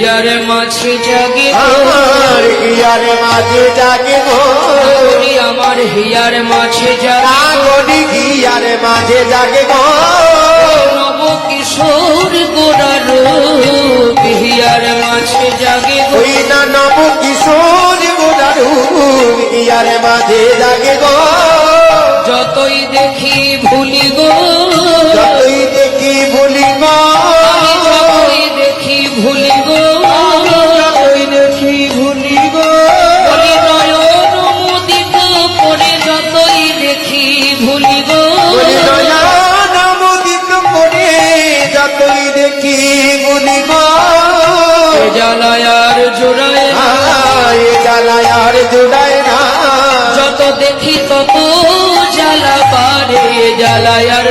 Here মাঝে জাগে আমার হিয়ার মাঝে জাগে গো গৌরী আমার হিয়ার মাঝে জাগে হিয়ার মাঝে জাগে গো নব কিশোর গোড়ার হিয়ার মাঝে জাগে ওই না নব কিশোর গোদারু হিয়ার মাঝে জাগে গো যতই দেখি গুলিব জালায়ার জোড়ায় না। জালায়ার জুড়ায় না যত দেখি তত জ্বালা পারে জ্বালায় আর